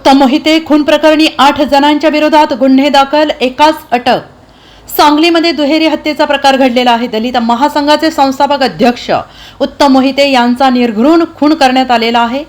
उत्तम मोहिते खून प्रकरणी आठ जणांच्या विरोधात गुन्हे दाखल एकाच अटक. सांगलीमध्ये दुहेरी हत्येचा प्रकार घडलेला आहे. दलित महासंघाचे संस्थापक अध्यक्ष उत्तम मोहिते यांचा निर्घृण खून करण्यात आलेला आहे.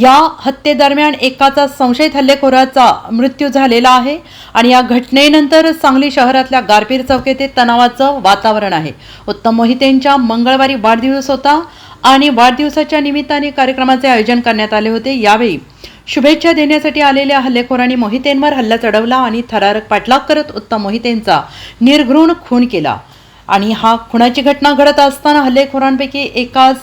या हत्येदरम्यान एकाचा संशयित हल्लेखोराचा मृत्यू झालेला आहे आणि या घटनेनंतर सांगली शहरातल्या गारपीर चौकेत तणावाचं वातावरण आहे. उत्तम मोहितेंच्या मंगळवारी वाढदिवस होता आणि वाढदिवसाच्या निमित्ताने कार्यक्रमाचे आयोजन करण्यात आले होते. यावेळी शुभेच्छा देण्यासाठी आलेल्या हल्लेखोरांनी मोहितेंवर हल्ला चढवला आणि थरारक पाठलाग करत उत्तम मोहितेंचा निर्घृण खून केला. आणि हा खुणाची घटना घडत असताना हल्लेखोरांपैकी एकाच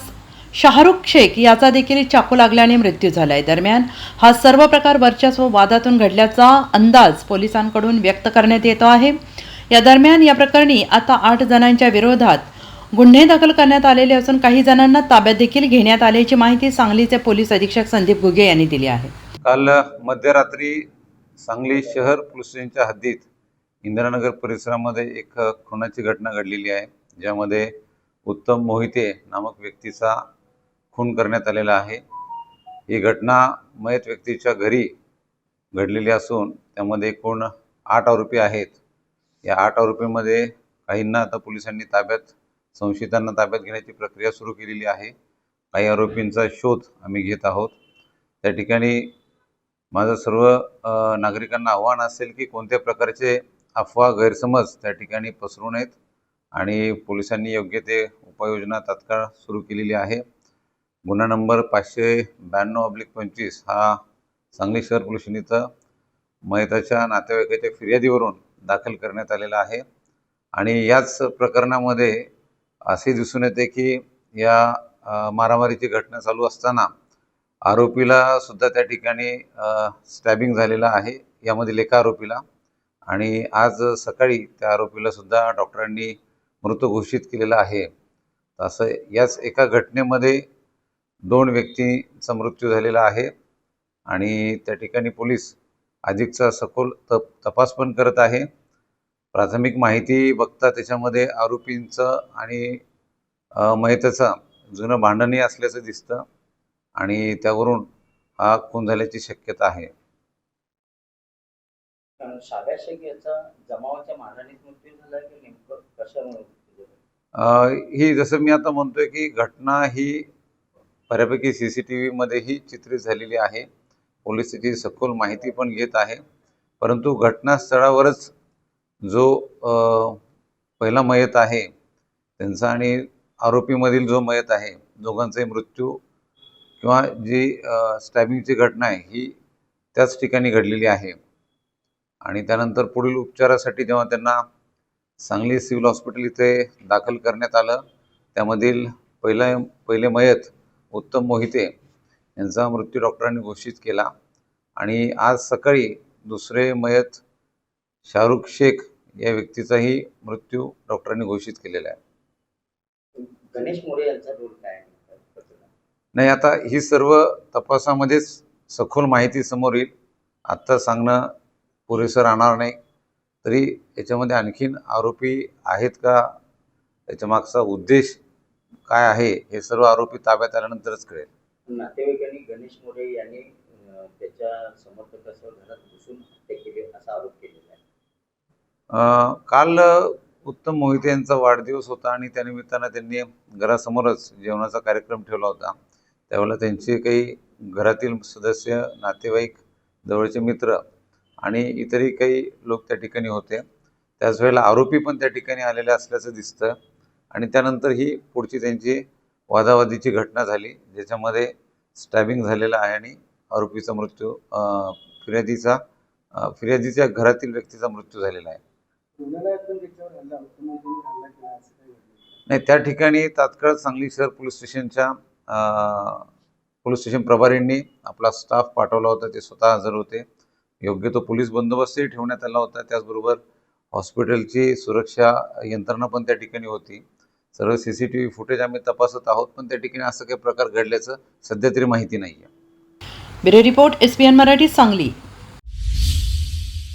शाहरुख शेख याचा देखील चाकू लागल्याने मृत्यू झालाय. दरम्यान हा सर्व प्रकार वर्चस्व वादातून घडल्याचा अंदाज पोलिसांकडून व्यक्त करण्यात येतो आहे. या दरम्यान या प्रकरणी आता आठ जणांच्या विरोधात गुन्हे दाखल करण्यात आलेले असून काही जणांना ताब्यात देखील घेण्यात आल्याची माहिती सांगलीचे पोलीस अधीक्षक संदीप घुगे यांनी दिली आहे. काल मध्यरात्री सांगली शहर पोलीस स्टेशनच्या हद्दीत इंदिरानगर परिसरामध्ये एक खुनाची घटना घडलेली आहे ज्यामध्ये उत्तम मोहिते नामक व्यक्तीचा खून करण्यात आलेला आहे. ही घटना मयत व्यक्तीच्या घरी घडलेली असून त्यामध्ये एकूण आठ आरोपी आहेत. या आठ आरोपीमध्ये काहींना आता पोलिसांनी ताब्यात संशयितांना ताब्यात घेण्याची प्रक्रिया सुरू केलेली आहे. काही आरोपींचा शोध आम्ही घेत आहोत. त्या ठिकाणी माझं सर्व नागरिकांना आव्हान असेल की कोणत्या प्रकारचे अफवा गैरसमज त्या ठिकाणी पसरू नयेत आणि पोलिसांनी योग्य ते उपाययोजना तात्काळ सुरू केलेली आहे. गुन्हा नंबर पाचशे ब्याण्णव अब्लिक पंचवीस हा सांगली शहर पोलीस इथं मयताच्या नातेवाईकाच्या फिर्यादीवरून दाखल करण्यात आलेला आहे. आणि याच प्रकरणामध्ये असे दिसून येते की या मारामारीची घटना चालू असताना आरोपीला सुद्धा त्या ठिकाणी स्टॅबिंग झालेला आहे. यामधील एका आरोपीला आणि आज सकाळी त्या आरोपीला सुद्धा डॉक्टरांनी मृत घोषित केलेला आहे. असं याच एका घटनेमध्ये दोन व्यक्तींचा मृत्यू झालेला आहे आणि त्या ठिकाणी पोलीस अधिकचा सखोल तप तपास पण करत आहे. प्राथमिक माहिती बघता त्याच्यामध्ये आरोपींचं आणि मयताचं जुनं भांडणही असल्याचं दिसतं आणि त्यावरून हा खून झाल्याची शक्यता आहे. ही जसं मी आता म्हणतोय की घटना ही बऱ्यापैकी सी सी टी व्हीमध्येही चित्रित झालेली आहे. पोलीस त्याची सखोल माहिती पण घेत आहे. परंतु घटनास्थळावरच जो पहिला मयत आहे त्यांचा आणि आरोपीमधील जो मयत आहे दोघांचाही मृत्यू किंवा जी स्टॅबिंगची घटना आहे ही त्याच ठिकाणी घडलेली आहे. आणि त्यानंतर पुढील उपचारासाठी जेव्हा त्यांना सांगली सिव्हिल हॉस्पिटल इथे दाखल करण्यात आलं त्यामधील पहिला पहिले मयत उत्तम मोहिते यांचा मृत्यू डॉक्टरांनी घोषित केला. आणि आज सकाळी दुसरे मयत शाहरुख शेख या व्यक्तीचाही मृत्यू डॉक्टरांनी घोषित केलेला आहे. गणेश मोरे यांचा रोल काय? नाही आता ही सर्व तपासामध्येच सखोल माहिती समोर येईल. आत्ता सांगणं पुरेसं राहणार नाही. तरी याच्यामध्ये आणखीन आरोपी आहेत का? त्याच्या मागचा उद्देश काय आहे? हे सर्व आरोपी ताब्यात आल्यानंतरच कळेल. नातेवाईकांनी गणेश मोरे यांनी त्याच्या समर्थकासह घरात घुसून हत्या केली असा आरोप केलेला आहे अं, काल उत्तम मोहिते यांचा वाढदिवस होता आणि त्यानिमित्तानं त्यांनी घरासमोरच जेवणाचा कार्यक्रम ठेवला होता. त्यावेळेला त्यांचे काही घरातील सदस्य नातेवाईक जवळचे मित्र आणि इतरही काही लोक त्या ठिकाणी होते. त्याच वेळेला आरोपी पण त्या ठिकाणी आलेले असल्याचं दिसतं आणि त्यानंतर ही पुढची त्यांची वादावादीची घटना झाली ज्याच्यामध्ये स्टॅबिंग झालेलं आहे आणि आरोपीचा मृत्यू फिर्यादीचा फिर्यादीच्या घरातील व्यक्तीचा मृत्यू झालेला आहे. नाही त्या ठिकाणी तात्काळ सांगली शहर पोलीस स्टेशनच्या पोलीस स्टेशन प्रभारींनी आपला स्टाफ पाठवला होता ते स्वतः हजर होते. योग्य तो पोलीस बंदोबस्तही ठेवण्यात आला होता. त्याचबरोबर हॉस्पिटलची सुरक्षा यंत्रणा पण त्या ठिकाणी होती. सर्व C C T V footage आम्ही तपासत आहोत पण त्या ठिकाणी असं काही प्रकार घडल्याचं सध्या तरी माहिती नाही आहे bureau report S P N Marathi Sangli.